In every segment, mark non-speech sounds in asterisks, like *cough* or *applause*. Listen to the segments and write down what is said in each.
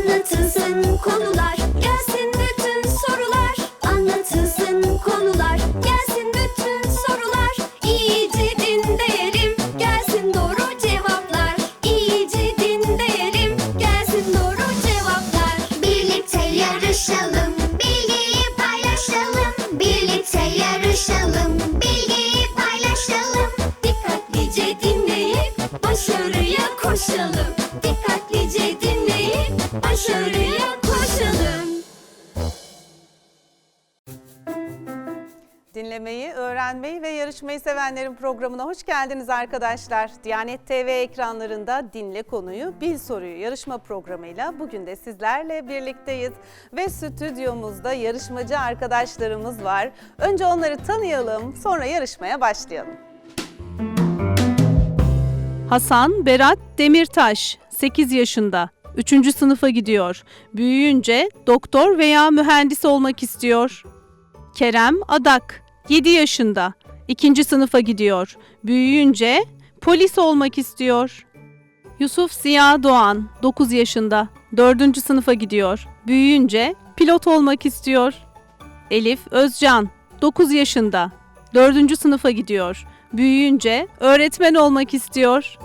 Anlatılsın konular yarışmayı sevenlerin programına hoş geldiniz arkadaşlar. Diyanet TV ekranlarında Dinle Konuyu, Bil Soruyu yarışma programıyla bugün de sizlerle birlikteyiz. Ve stüdyomuzda yarışmacı arkadaşlarımız var. Önce onları tanıyalım, sonra yarışmaya başlayalım. Hasan Berat Demirtaş, 8 yaşında. 3. sınıfa gidiyor. Büyüyünce doktor veya mühendis olmak istiyor. Kerem Adak, 7 yaşında. 2. sınıfa gidiyor. Büyüyünce polis olmak istiyor. Yusuf Ziya Doğan, 9 yaşında. 4. sınıfa gidiyor. Büyüyünce pilot olmak istiyor. Elif Özcan, 9 yaşında. 4. sınıfa gidiyor. Büyüyünce öğretmen olmak istiyor.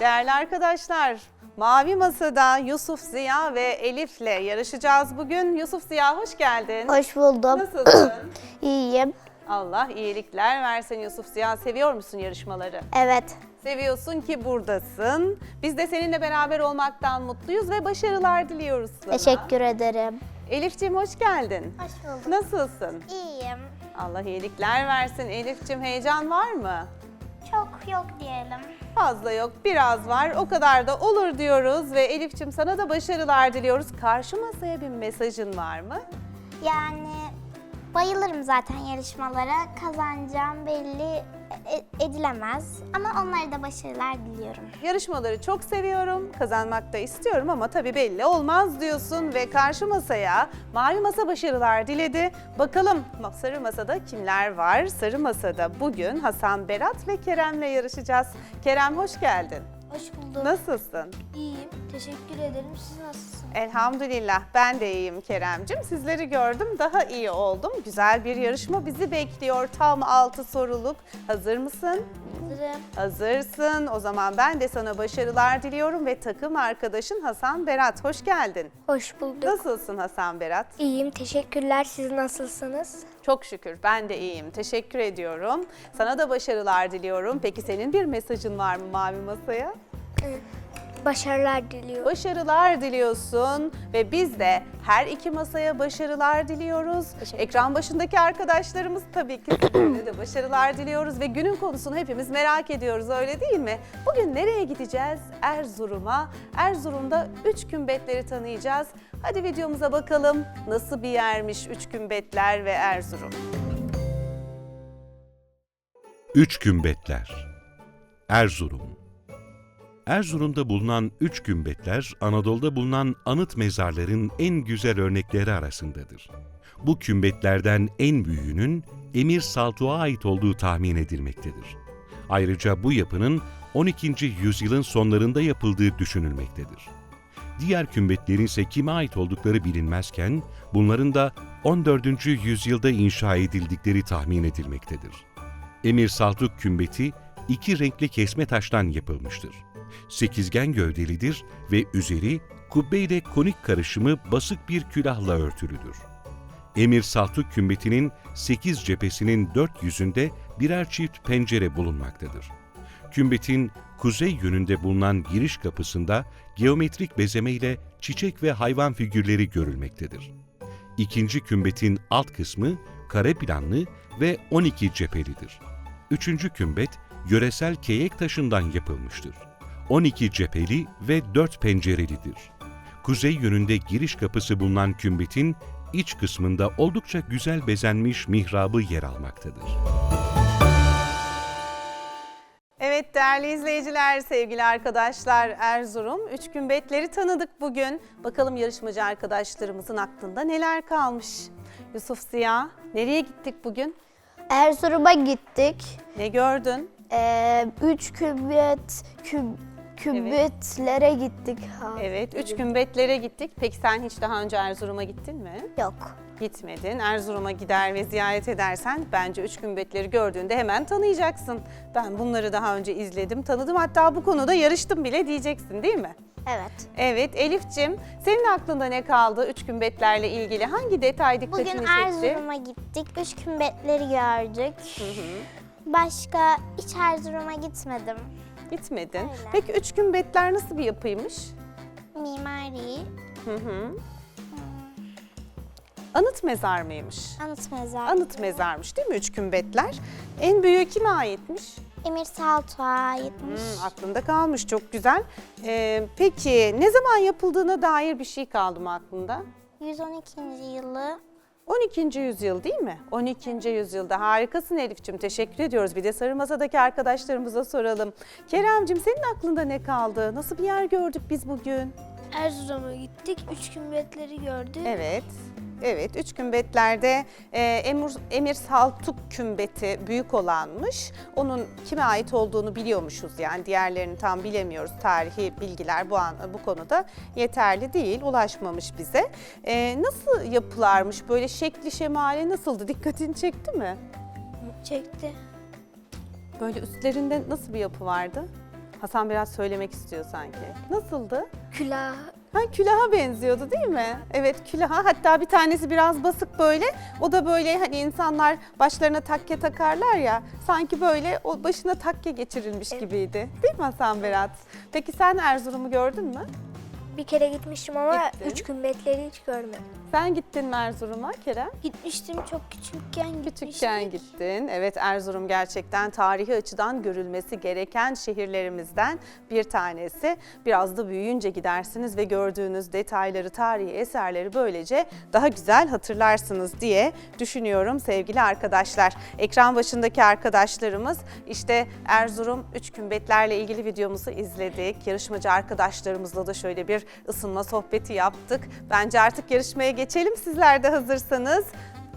Değerli arkadaşlar, Mavi Masa'da Yusuf Ziya ve Elif'le yarışacağız bugün. Yusuf Ziya hoş geldin. Hoş buldum. Nasılsın? *clears throat* İyiyim. Allah iyilikler versin Yusuf Ziya. Seviyor musun yarışmaları? Evet. Seviyorsun ki buradasın. Biz de seninle beraber olmaktan mutluyuz ve başarılar diliyoruz sana. Teşekkür ederim. Elif'ciğim hoş geldin. Hoş buldum. Nasılsın? İyiyim. Allah iyilikler versin. Elif'ciğim heyecan var mı? Çok yok diyelim. Fazla yok, biraz var. O kadar da olur diyoruz ve Elif'ciğim sana da başarılar diliyoruz. Karşı masaya bir mesajın var mı? Yani bayılırım zaten yarışmalara. Kazanacağım belli e- edilemez. Ama onlara da başarılar diliyorum. Yarışmaları çok seviyorum, kazanmak da istiyorum ama tabii belli olmaz diyorsun ve karşı masaya mavi masa başarılar diledi. Bakalım sarı masada kimler var? Sarı masada bugün Hasan Berat ve Kerem'le yarışacağız. Kerem hoş geldin. Hoş bulduk. Nasılsın? İyiyim. Teşekkür ederim. Siz nasılsınız? Elhamdülillah ben de iyiyim Keremcim. Sizleri gördüm daha iyi oldum. Güzel bir yarışma bizi bekliyor. Tam 6 soruluk. Hazır mısın? Hazırım. Hazırsın. O zaman ben de sana başarılar diliyorum ve takım arkadaşın Hasan Berat. Hoş geldin. Hoş bulduk. Nasılsın Hasan Berat? İyiyim. Teşekkürler. Siz nasılsınız? Çok şükür ben de iyiyim. Teşekkür ediyorum. Sana da başarılar diliyorum. Peki senin bir mesajın var mı Mavi Masa'ya? Başarılar diliyorum. Başarılar diliyorsun ve biz de her iki masaya başarılar diliyoruz. Ekran başındaki arkadaşlarımız tabii ki sizlere de başarılar diliyoruz ve günün konusunu hepimiz merak ediyoruz öyle değil mi? Bugün nereye gideceğiz? Erzurum'a. Erzurum'da üç kümbetleri tanıyacağız. Hadi videomuza bakalım nasıl bir yermiş üç kümbetler ve Erzurum. Üç Gümbetler Erzurum Erzurum'da bulunan üç gümbetler Anadolu'da bulunan anıt mezarların en güzel örnekleri arasındadır. Bu kümbetlerden en büyüğünün Emir Saltuğ'a ait olduğu tahmin edilmektedir. Ayrıca bu yapının 12. yüzyılın sonlarında yapıldığı düşünülmektedir. Diğer kümbetlerin ise kime ait oldukları bilinmezken bunların da 14. yüzyılda inşa edildikleri tahmin edilmektedir. Emir Saltuk kümbeti iki renkli kesme taştan yapılmıştır. Sekizgen gövdelidir ve üzeri kubbe ile konik karışımı basık bir külahla örtülüdür. Emir Saltuk kümbetinin sekiz cephesinin dört yüzünde birer çift pencere bulunmaktadır. Kümbetin kuzey yönünde bulunan giriş kapısında geometrik bezeme ile çiçek ve hayvan figürleri görülmektedir. İkinci kümbetin alt kısmı kare planlı ve 12 cephelidir. Üçüncü kümbet yöresel keyek taşından yapılmıştır. 12 cepheli ve 4 pencerelidir. Kuzey yönünde giriş kapısı bulunan kümbetin iç kısmında oldukça güzel bezenmiş mihrabı yer almaktadır. Evet değerli izleyiciler, sevgili arkadaşlar Erzurum. Üç kümbetleri tanıdık bugün. Bakalım yarışmacı arkadaşlarımızın aklında neler kalmış. Yusuf Ziya, nereye gittik bugün? Erzurum'a gittik. Ne gördün? Ee, üç kümbet, küm, Kübütlere gittik. Ha. Evet, üç kümbetlere gittik. Peki sen hiç daha önce Erzurum'a gittin mi? Yok. Gitmedin. Erzurum'a gider ve ziyaret edersen bence üç kümbetleri gördüğünde hemen tanıyacaksın. Ben bunları daha önce izledim, tanıdım. Hatta bu konuda yarıştım bile diyeceksin değil mi? Evet. Evet Elif'cim senin aklında ne kaldı üç kümbetlerle ilgili? Hangi detay dikkatini Bugün çekti? Erzurum'a gittik. Üç kümbetleri gördük. Başka hiç Erzurum'a gitmedim. Gitmedin. Öyle. Peki üç kümbetler nasıl bir yapıymış? Mimari, Hı hı. Anıt mezar mıymış? anıt mezar. Anıt mezarmış değil mi üç kümbetler? En büyüğü kime aitmiş? Emir Saltuğ'a aitmiş. Hmm, aklında kalmış çok güzel. Ee, peki ne zaman yapıldığına dair bir şey kaldı mı aklında? 112. yılı 12. yüzyıl değil mi? 12. yüzyılda harikasın Elif'ciğim teşekkür ediyoruz. Bir de Sarı Masa'daki arkadaşlarımıza soralım. Kerem'cim senin aklında ne kaldı? Nasıl bir yer gördük biz bugün? Erzurum'a gittik. Üç kümbetleri gördük. Evet. Evet, üç kümbetlerde e, Emir, Emir Saltuk kümbeti büyük olanmış. Onun kime ait olduğunu biliyormuşuz yani diğerlerini tam bilemiyoruz. Tarihi bilgiler bu an bu konuda yeterli değil, ulaşmamış bize. E, nasıl yapılarmış, böyle şekli şemali nasıldı? Dikkatini çekti mi? Çekti. Böyle üstlerinde nasıl bir yapı vardı? Hasan biraz söylemek istiyor sanki. Nasıldı? Külah. Ha külaha benziyordu değil mi? Evet külaha. Hatta bir tanesi biraz basık böyle. O da böyle hani insanlar başlarına takke takarlar ya. Sanki böyle o başına takke geçirilmiş gibiydi. Değil mi Hasan Berat? Peki sen Erzurum'u gördün mü? Bir kere gitmiştim ama Gittin. üç kümbetleri hiç görmedim. Sen gittin mi Erzurum'a Kerem? Gitmiştim çok küçükken gitmiştim. Küçükken gittin. Evet Erzurum gerçekten tarihi açıdan görülmesi gereken şehirlerimizden bir tanesi. Biraz da büyüyünce gidersiniz ve gördüğünüz detayları, tarihi eserleri böylece daha güzel hatırlarsınız diye düşünüyorum sevgili arkadaşlar. Ekran başındaki arkadaşlarımız işte Erzurum üç kümbetlerle ilgili videomuzu izledik. Yarışmacı arkadaşlarımızla da şöyle bir ısınma sohbeti yaptık. Bence artık yarışmaya geçelim sizler de hazırsanız.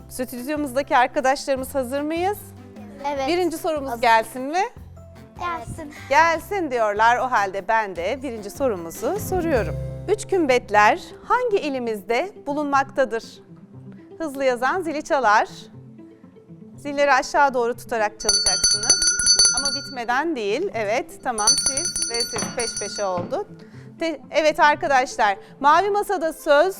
Stüdyomuzdaki arkadaşlarımız hazır mıyız? Evet. Birinci sorumuz gelsin mi? gelsin. Gelsin diyorlar. O halde ben de birinci sorumuzu soruyorum. Üç kümbetler hangi ilimizde bulunmaktadır? Hızlı yazan zili çalar. Zilleri aşağı doğru tutarak çalacaksınız. Ama bitmeden değil. Evet, tamam siz ve siz peş peşe oldu. Te- evet arkadaşlar, Mavi Masa'da söz.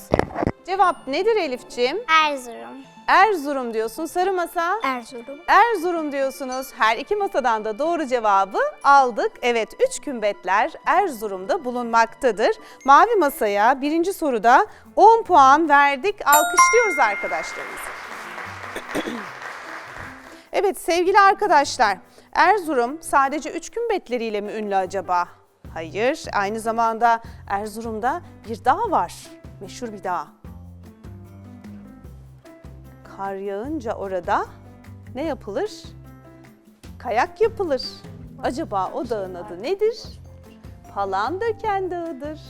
Cevap nedir Elif'ciğim? Erzurum. Erzurum diyorsun. Sarı Masa? Erzurum. Erzurum diyorsunuz. Her iki masadan da doğru cevabı aldık. Evet, üç kümbetler Erzurum'da bulunmaktadır. Mavi masaya birinci soruda 10 puan verdik. Alkışlıyoruz arkadaşlarımızı. evet sevgili arkadaşlar, Erzurum sadece üç kümbetleriyle mi ünlü acaba? Hayır, aynı zamanda Erzurum'da bir dağ var. Meşhur bir dağ. Kar yağınca orada ne yapılır? Kayak yapılır. Acaba o dağın adı nedir? Palandöken Dağı'dır.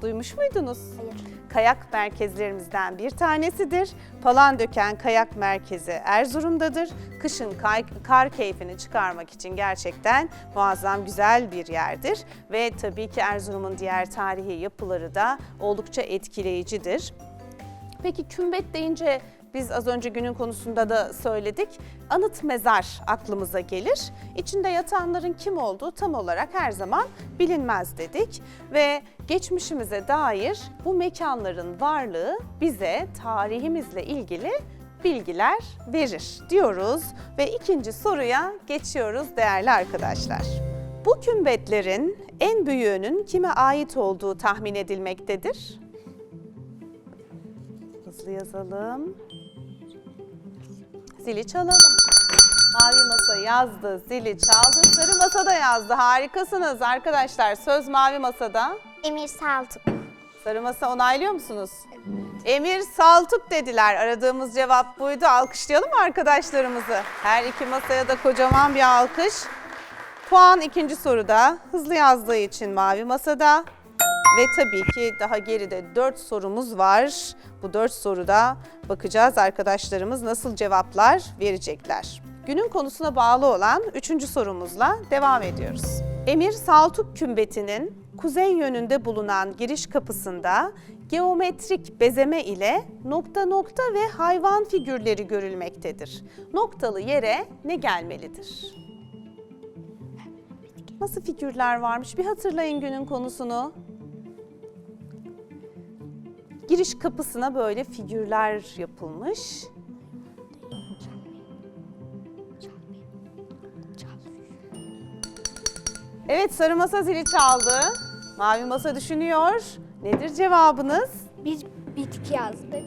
Duymuş muydunuz? Hayır. Kayak merkezlerimizden bir tanesidir. Palandöken Kayak Merkezi Erzurum'dadır. Kışın kay- kar keyfini çıkarmak için gerçekten muazzam güzel bir yerdir. Ve tabii ki Erzurum'un diğer tarihi yapıları da oldukça etkileyicidir. Peki kümbet deyince biz az önce günün konusunda da söyledik. Anıt mezar aklımıza gelir. İçinde yatanların kim olduğu tam olarak her zaman bilinmez dedik. Ve geçmişimize dair bu mekanların varlığı bize tarihimizle ilgili bilgiler verir diyoruz. Ve ikinci soruya geçiyoruz değerli arkadaşlar. Bu kümbetlerin en büyüğünün kime ait olduğu tahmin edilmektedir? Hızlı yazalım. Zili çalalım. Mavi masa yazdı, zili çaldı. Sarı masa da yazdı. Harikasınız arkadaşlar. Söz mavi masada. Emir Saltuk. Sarı masa onaylıyor musunuz? Emir Saltuk dediler. Aradığımız cevap buydu. Alkışlayalım mı arkadaşlarımızı? Her iki masaya da kocaman bir alkış. Puan ikinci soruda. Hızlı yazdığı için mavi masada. Ve tabii ki daha geride 4 sorumuz var. Bu 4 soruda bakacağız arkadaşlarımız nasıl cevaplar verecekler. Günün konusuna bağlı olan 3. sorumuzla devam ediyoruz. Emir Saltuk Kümbeti'nin kuzey yönünde bulunan giriş kapısında geometrik bezeme ile nokta nokta ve hayvan figürleri görülmektedir. Noktalı yere ne gelmelidir? Nasıl figürler varmış? Bir hatırlayın günün konusunu. Giriş kapısına böyle figürler yapılmış. Evet sarı masa zili çaldı. Mavi masa düşünüyor. Nedir cevabınız? Biz bitki yazdık.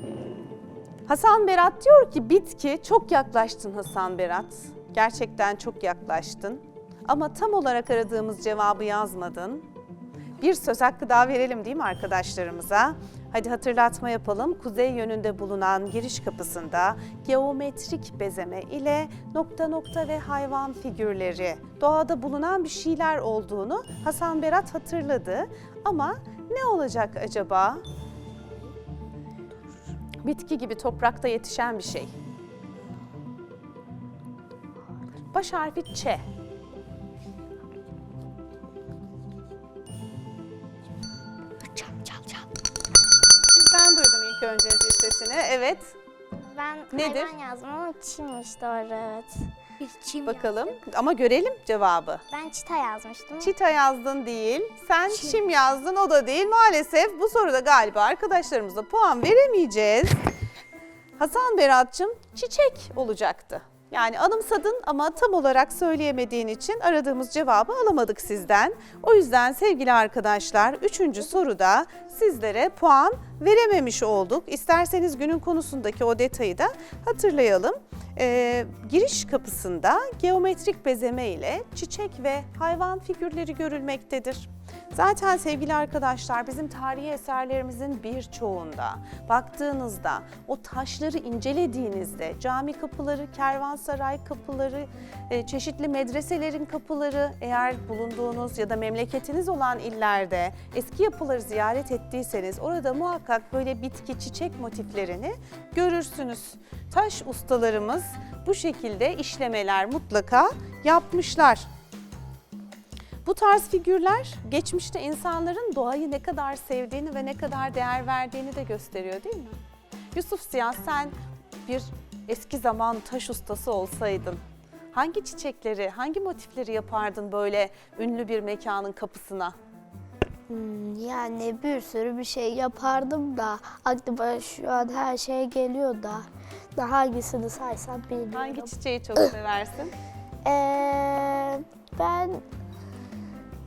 Hasan Berat diyor ki bitki çok yaklaştın Hasan Berat. Gerçekten çok yaklaştın. Ama tam olarak aradığımız cevabı yazmadın. Bir söz hakkı daha verelim değil mi arkadaşlarımıza? Hadi hatırlatma yapalım. Kuzey yönünde bulunan giriş kapısında geometrik bezeme ile nokta nokta ve hayvan figürleri, doğada bulunan bir şeyler olduğunu Hasan Berat hatırladı. Ama ne olacak acaba? Bitki gibi toprakta yetişen bir şey. Baş harfi Ç. önce zil sesini. Evet. Ben Nedir? hayvan yazdım ama çimmiş doğru evet. Biz çim Bakalım ama görelim cevabı. Ben çita yazmıştım. Çita yazdın değil, sen çim yazdın o da değil. Maalesef bu soruda galiba arkadaşlarımıza puan veremeyeceğiz. Hasan Berat'cığım çiçek olacaktı. Yani anımsadın ama tam olarak söyleyemediğin için aradığımız cevabı alamadık sizden. O yüzden sevgili arkadaşlar 3. soruda sizlere puan verememiş olduk. İsterseniz günün konusundaki o detayı da hatırlayalım. Ee, giriş kapısında geometrik bezeme ile çiçek ve hayvan figürleri görülmektedir. Zaten sevgili arkadaşlar bizim tarihi eserlerimizin birçoğunda baktığınızda o taşları incelediğinizde cami kapıları, kervansaray kapıları, e, çeşitli medreselerin kapıları eğer bulunduğunuz ya da memleketiniz olan illerde eski yapıları ziyaret ettiyseniz orada muhakkak böyle bitki, çiçek motiflerini görürsünüz. Taş ustalarımız bu şekilde işlemeler mutlaka yapmışlar. Bu tarz figürler geçmişte insanların doğayı ne kadar sevdiğini ve ne kadar değer verdiğini de gösteriyor değil mi? Yusuf Ziya sen bir eski zaman taş ustası olsaydın hangi çiçekleri, hangi motifleri yapardın böyle ünlü bir mekanın kapısına? Yani bir sürü bir şey yapardım da aklıma şu an her şey geliyor da da hangisini saysam bilmiyorum. Hangi çiçeği çok seversin? Ee, ben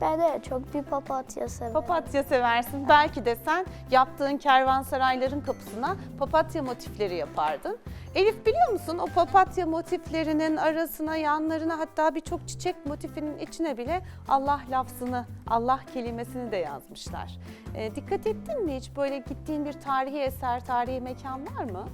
ben de çok bir papatya severim. Papatya seversin. Belki de sen yaptığın kervansarayların kapısına papatya motifleri yapardın. Elif biliyor musun o papatya motiflerinin arasına, yanlarına hatta birçok çiçek motifinin içine bile Allah lafzını, Allah kelimesini de yazmışlar. Ee, dikkat ettin mi hiç böyle gittiğin bir tarihi eser, tarihi mekan var mı?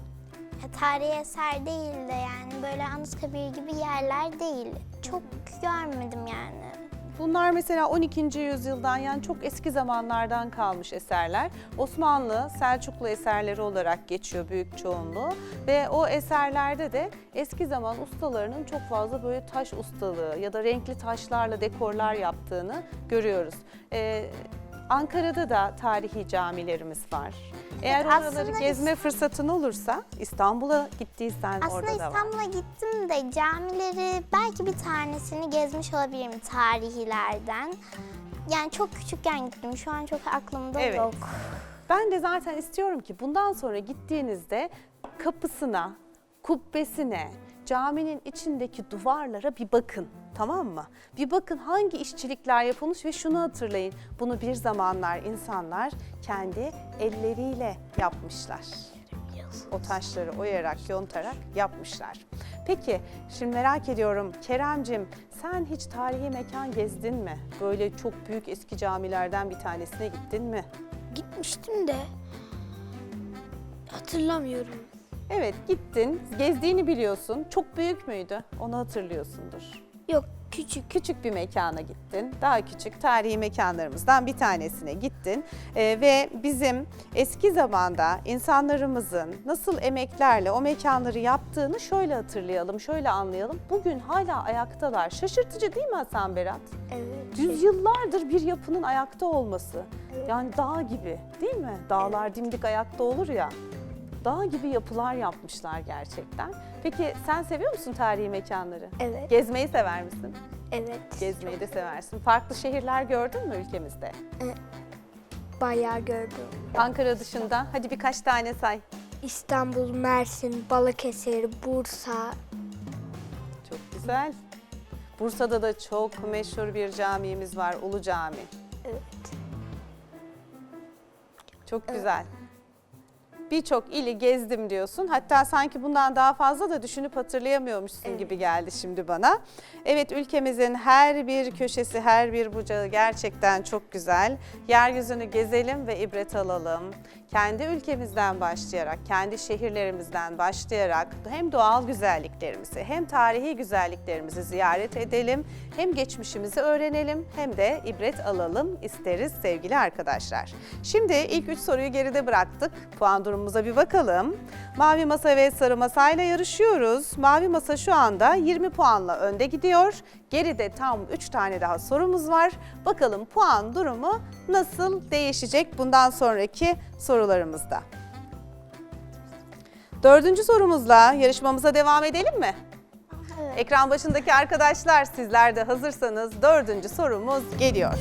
Ya, Tarihi eser değil de yani böyle Anıtkabir gibi yerler değil. Çok görmedim yani. Bunlar mesela 12. yüzyıldan yani çok eski zamanlardan kalmış eserler. Osmanlı, Selçuklu eserleri olarak geçiyor büyük çoğunluğu ve o eserlerde de eski zaman ustalarının çok fazla böyle taş ustalığı ya da renkli taşlarla dekorlar yaptığını görüyoruz. Ee, Ankara'da da tarihi camilerimiz var. Eğer oraları aslında gezme fırsatın olursa İstanbul'a gittiysen Aslında orada da var. İstanbul'a gittim de camileri belki bir tanesini gezmiş olabilirim tarihilerden. Yani çok küçükken gittim. Şu an çok aklımda Evet. yok. Ben de zaten istiyorum ki bundan sonra gittiğinizde kapısına, kubbesine, caminin içindeki duvarlara bir bakın. Tamam mı? Bir bakın hangi işçilikler yapılmış ve şunu hatırlayın. Bunu bir zamanlar insanlar kendi elleriyle yapmışlar. O taşları oyarak, yontarak yapmışlar. Peki, şimdi merak ediyorum Keremcim, sen hiç tarihi mekan gezdin mi? Böyle çok büyük eski camilerden bir tanesine gittin mi? Gitmiştim de hatırlamıyorum. Evet gittin, gezdiğini biliyorsun. Çok büyük müydü? Onu hatırlıyorsundur. Yok Küçük. küçük bir mekana gittin. Daha küçük tarihi mekanlarımızdan bir tanesine gittin. Ee, ve bizim eski zamanda insanlarımızın nasıl emeklerle o mekanları yaptığını şöyle hatırlayalım, şöyle anlayalım. Bugün hala ayaktalar. Şaşırtıcı değil mi Hasan Berat? Evet. Yüzyıllardır bir yapının ayakta olması. Yani dağ gibi değil mi? Dağlar dimdik ayakta olur ya. Dağ gibi yapılar yapmışlar gerçekten. Peki sen seviyor musun tarihi mekanları? Evet. Gezmeyi sever misin? Evet. Gezmeyi de seversin. Farklı şehirler gördün mü ülkemizde? Bayağı gördüm. Ankara dışında hadi birkaç tane say. İstanbul, Mersin, Balıkesir, Bursa. Çok güzel. Bursa'da da çok meşhur bir camimiz var, Ulu Cami. Evet. Çok güzel. Birçok ili gezdim diyorsun. Hatta sanki bundan daha fazla da düşünüp hatırlayamıyormuşsun gibi geldi şimdi bana. Evet ülkemizin her bir köşesi, her bir bucağı gerçekten çok güzel. Yeryüzünü gezelim ve ibret alalım. Kendi ülkemizden başlayarak, kendi şehirlerimizden başlayarak hem doğal güzelliklerimizi hem tarihi güzelliklerimizi ziyaret edelim. Hem geçmişimizi öğrenelim hem de ibret alalım isteriz sevgili arkadaşlar. Şimdi ilk üç soruyu geride bıraktık. Puan durumumuza bir bakalım. Mavi Masa ve Sarı Masa ile yarışıyoruz. Mavi Masa şu anda 20 puanla önde gidiyor. Geride tam 3 tane daha sorumuz var. Bakalım puan durumu nasıl değişecek bundan sonraki sorularımızda. Dördüncü sorumuzla yarışmamıza devam edelim mi? Ekran başındaki arkadaşlar sizler de hazırsanız dördüncü sorumuz geliyor.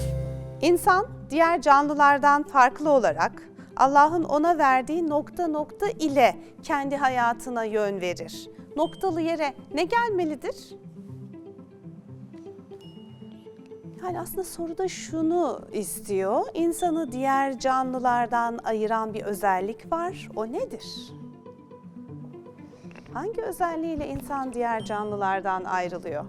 İnsan diğer canlılardan farklı olarak Allah'ın ona verdiği nokta nokta ile kendi hayatına yön verir. Noktalı yere ne gelmelidir? Yani aslında soruda şunu istiyor. İnsanı diğer canlılardan ayıran bir özellik var. O nedir? Hangi özelliğiyle insan diğer canlılardan ayrılıyor?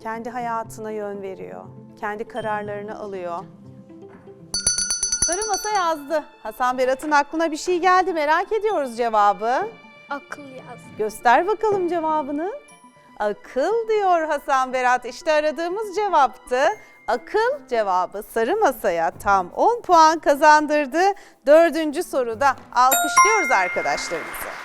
Kendi hayatına yön veriyor. Kendi kararlarını alıyor. Sarı masa yazdı. Hasan Berat'ın aklına bir şey geldi. Merak ediyoruz cevabı. Akıl yaz. Göster bakalım cevabını. Akıl diyor Hasan Berat. İşte aradığımız cevaptı. Akıl cevabı sarı masaya tam 10 puan kazandırdı. Dördüncü soruda alkışlıyoruz arkadaşlarımızı.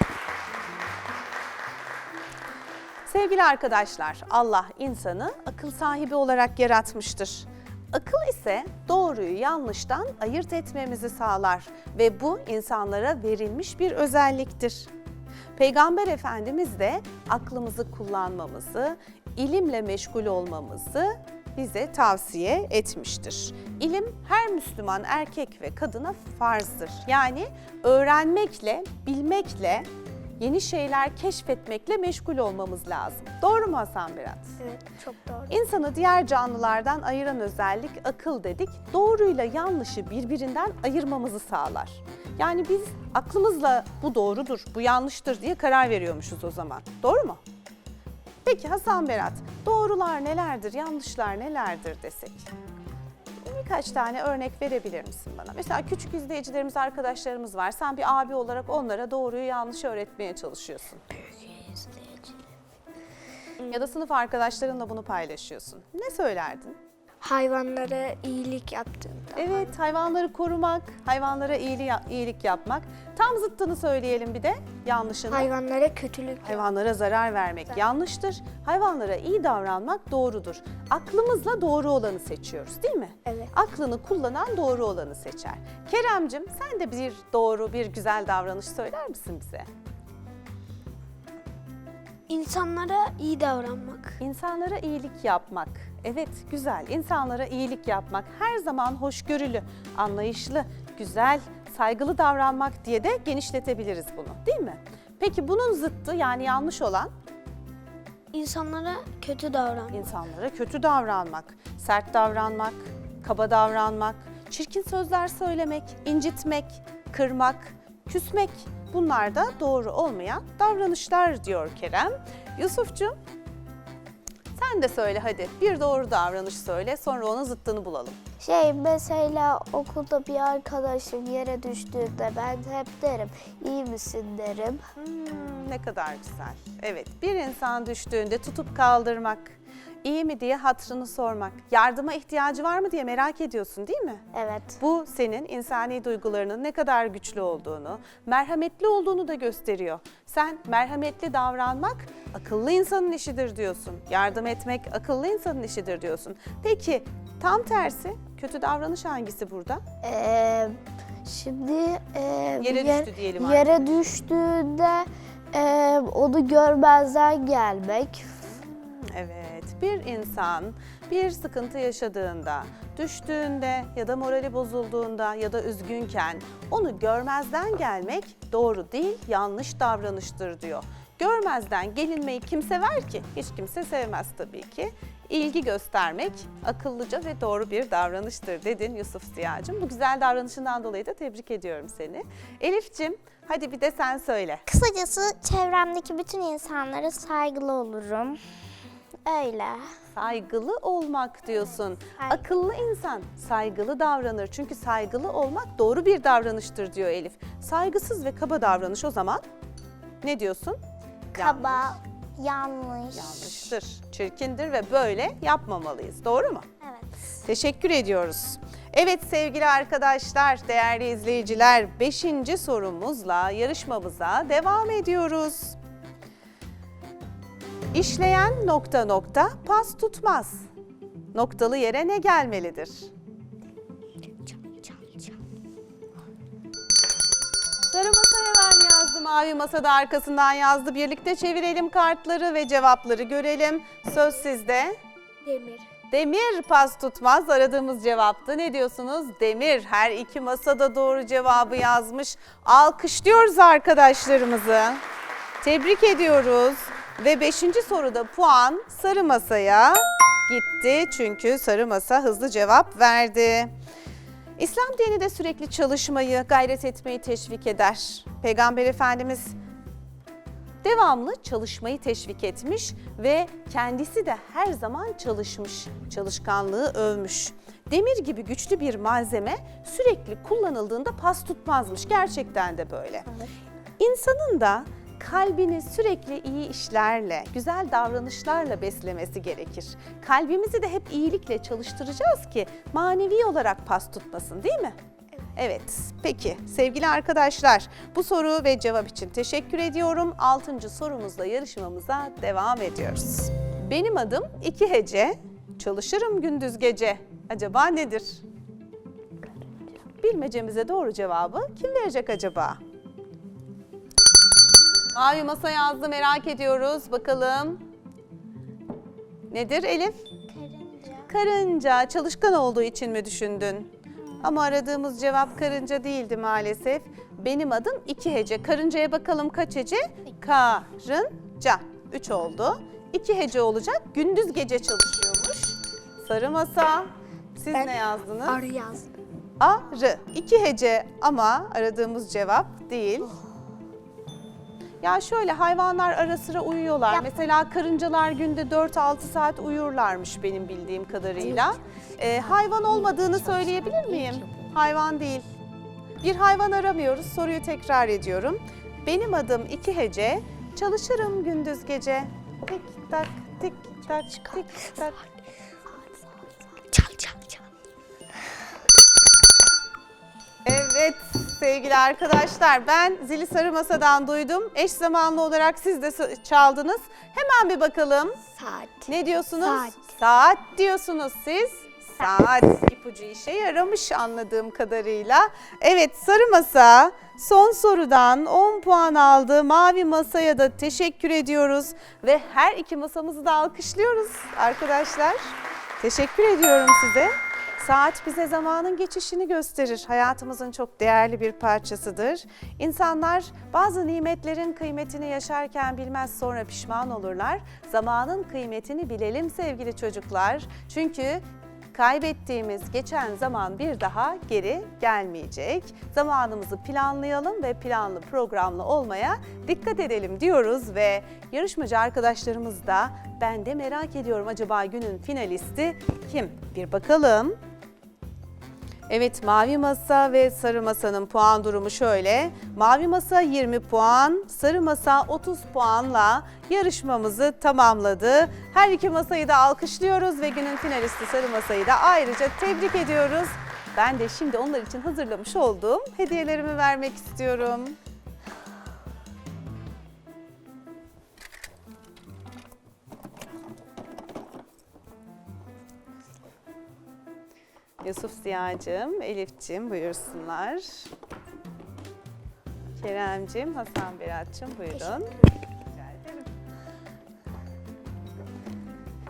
Sevgili arkadaşlar, Allah insanı akıl sahibi olarak yaratmıştır. Akıl ise doğruyu yanlıştan ayırt etmemizi sağlar ve bu insanlara verilmiş bir özelliktir. Peygamber Efendimiz de aklımızı kullanmamızı, ilimle meşgul olmamızı bize tavsiye etmiştir. İlim her Müslüman erkek ve kadına farzdır. Yani öğrenmekle, bilmekle, yeni şeyler keşfetmekle meşgul olmamız lazım. Doğru mu Hasan Berat? Evet, çok doğru. İnsanı diğer canlılardan ayıran özellik akıl dedik. Doğruyla yanlışı birbirinden ayırmamızı sağlar. Yani biz aklımızla bu doğrudur, bu yanlıştır diye karar veriyormuşuz o zaman. Doğru mu? Peki Hasan Berat, doğrular nelerdir, yanlışlar nelerdir desek? Birkaç tane örnek verebilir misin bana? Mesela küçük izleyicilerimiz, arkadaşlarımız var. Sen bir abi olarak onlara doğruyu yanlışı öğretmeye çalışıyorsun. Ya da sınıf arkadaşlarınla bunu paylaşıyorsun. Ne söylerdin? Hayvanlara iyilik yaptığında. Evet, hayvanları korumak, hayvanlara iyili, iyilik yapmak. Tam zıttını söyleyelim bir de yanlışını. Hayvanlara kötülük Hayvanlara zarar vermek yanlıştır. Hayvanlara iyi davranmak doğrudur. Aklımızla doğru olanı seçiyoruz değil mi? Evet. Aklını kullanan doğru olanı seçer. Keremcim sen de bir doğru, bir güzel davranış söyler misin bize? İnsanlara iyi davranmak. İnsanlara iyilik yapmak. Evet güzel. İnsanlara iyilik yapmak her zaman hoşgörülü, anlayışlı, güzel, saygılı davranmak diye de genişletebiliriz bunu değil mi? Peki bunun zıttı yani yanlış olan İnsanlara kötü davranmak. insanlara kötü davranmak, sert davranmak, kaba davranmak, çirkin sözler söylemek, incitmek, kırmak, küsmek bunlar da doğru olmayan davranışlar diyor Kerem. Yusufcuğum Sen de söyle hadi. Bir doğru davranış söyle. Sonra onun zıttını bulalım. Şey mesela okulda bir arkadaşım yere düştüğünde ben hep derim iyi misin derim. Hmm, ne kadar güzel. Evet, bir insan düştüğünde tutup kaldırmak, iyi mi diye hatrını sormak, yardıma ihtiyacı var mı diye merak ediyorsun değil mi? Evet. Bu senin insani duygularının ne kadar güçlü olduğunu, merhametli olduğunu da gösteriyor. Sen merhametli davranmak akıllı insanın işidir diyorsun. Yardım etmek akıllı insanın işidir diyorsun. Peki tam tersi kötü davranış hangisi burada? Ee, şimdi e, Yere yer- düştü diyelim Yere düştüğünde e, onu görmezden gelmek. Evet, bir insan bir sıkıntı yaşadığında, düştüğünde ya da morali bozulduğunda ya da üzgünken onu görmezden gelmek doğru değil, yanlış davranıştır diyor. Görmezden gelinmeyi kim sever ki? Hiç kimse sevmez tabii ki. İlgi göstermek akıllıca ve doğru bir davranıştır dedin Yusuf Ziya'cığım. Bu güzel davranışından dolayı da tebrik ediyorum seni. Elif'cim hadi bir de sen söyle. Kısacası çevremdeki bütün insanlara saygılı olurum. Öyle. Saygılı olmak diyorsun. Saygı. Akıllı insan saygılı davranır. Çünkü saygılı olmak doğru bir davranıştır diyor Elif. Saygısız ve kaba davranış o zaman ne diyorsun? Kaba, yanlış. Yanlıştır, çirkindir ve böyle yapmamalıyız. Doğru mu? Evet. Teşekkür ediyoruz. Evet sevgili arkadaşlar, değerli izleyiciler 5. sorumuzla yarışmamıza devam ediyoruz. İşleyen nokta nokta pas tutmaz. Noktalı yere ne gelmelidir? Sarı masaya ben yazdım, mavi masada arkasından yazdı. Birlikte çevirelim kartları ve cevapları görelim. Söz sizde. Demir. Demir pas tutmaz aradığımız cevaptı. Ne diyorsunuz? Demir her iki masada doğru cevabı yazmış. Alkışlıyoruz arkadaşlarımızı. Tebrik ediyoruz. Ve beşinci soruda puan sarı masaya gitti. Çünkü sarı masa hızlı cevap verdi. İslam dini de sürekli çalışmayı, gayret etmeyi teşvik eder. Peygamber Efendimiz devamlı çalışmayı teşvik etmiş ve kendisi de her zaman çalışmış, çalışkanlığı övmüş. Demir gibi güçlü bir malzeme sürekli kullanıldığında pas tutmazmış. Gerçekten de böyle. İnsanın da kalbini sürekli iyi işlerle, güzel davranışlarla beslemesi gerekir. Kalbimizi de hep iyilikle çalıştıracağız ki manevi olarak pas tutmasın değil mi? Evet, peki sevgili arkadaşlar bu soru ve cevap için teşekkür ediyorum. Altıncı sorumuzla yarışmamıza devam ediyoruz. Benim adım iki hece, çalışırım gündüz gece. Acaba nedir? Bilmecemize doğru cevabı kim verecek acaba? Mavi masa yazdı merak ediyoruz. Bakalım. Nedir Elif? Karınca. Karınca. Çalışkan olduğu için mi düşündün? Ama aradığımız cevap karınca değildi maalesef. Benim adım iki hece. Karıncaya bakalım kaç hece? Karınca. Üç oldu. İki hece olacak. Gündüz gece çalışıyormuş. Sarı masa. Siz ne yazdınız? Arı yazdım. Arı. İki hece ama aradığımız cevap değil. Ya şöyle hayvanlar ara sıra uyuyorlar. Mesela karıncalar günde 4-6 saat uyurlarmış benim bildiğim kadarıyla. Ee, hayvan olmadığını söyleyebilir miyim? Hayvan değil. Bir hayvan aramıyoruz. Soruyu tekrar ediyorum. Benim adım iki hece. Çalışırım gündüz gece. Tik tak tik tak tik tak. Çal çal çal. Evet sevgili arkadaşlar ben zili sarı masadan duydum. Eş zamanlı olarak siz de çaldınız. Hemen bir bakalım. Saat. Ne diyorsunuz? Saat. Saat diyorsunuz siz. Saat ipucu işe yaramış anladığım kadarıyla. Evet sarı masa son sorudan 10 puan aldı. Mavi masaya da teşekkür ediyoruz ve her iki masamızı da alkışlıyoruz arkadaşlar. Teşekkür ediyorum size. Saat bize zamanın geçişini gösterir. Hayatımızın çok değerli bir parçasıdır. İnsanlar bazı nimetlerin kıymetini yaşarken bilmez sonra pişman olurlar. Zamanın kıymetini bilelim sevgili çocuklar. Çünkü kaybettiğimiz geçen zaman bir daha geri gelmeyecek. Zamanımızı planlayalım ve planlı programlı olmaya dikkat edelim diyoruz ve yarışmacı arkadaşlarımız da ben de merak ediyorum acaba günün finalisti kim? Bir bakalım. Evet Mavi Masa ve Sarı Masa'nın puan durumu şöyle. Mavi Masa 20 puan, Sarı Masa 30 puanla yarışmamızı tamamladı. Her iki masayı da alkışlıyoruz ve günün finalisti Sarı Masa'yı da ayrıca tebrik ediyoruz. Ben de şimdi onlar için hazırlamış olduğum hediyelerimi vermek istiyorum. Yusuf Ziya'cığım, Elif'cim buyursunlar. Kerem'cim, Hasan Berat'cığım buyurun.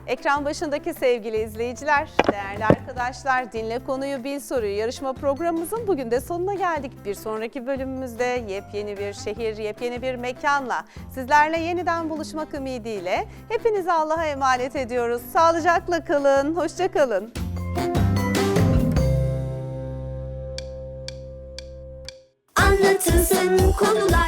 Ekran başındaki sevgili izleyiciler, değerli arkadaşlar, Dinle Konuyu Bil Soruyu yarışma programımızın bugün de sonuna geldik. Bir sonraki bölümümüzde yepyeni bir şehir, yepyeni bir mekanla sizlerle yeniden buluşmak ümidiyle hepinizi Allah'a emanet ediyoruz. Sağlıcakla kalın, hoşça kalın. Anlatılsın konular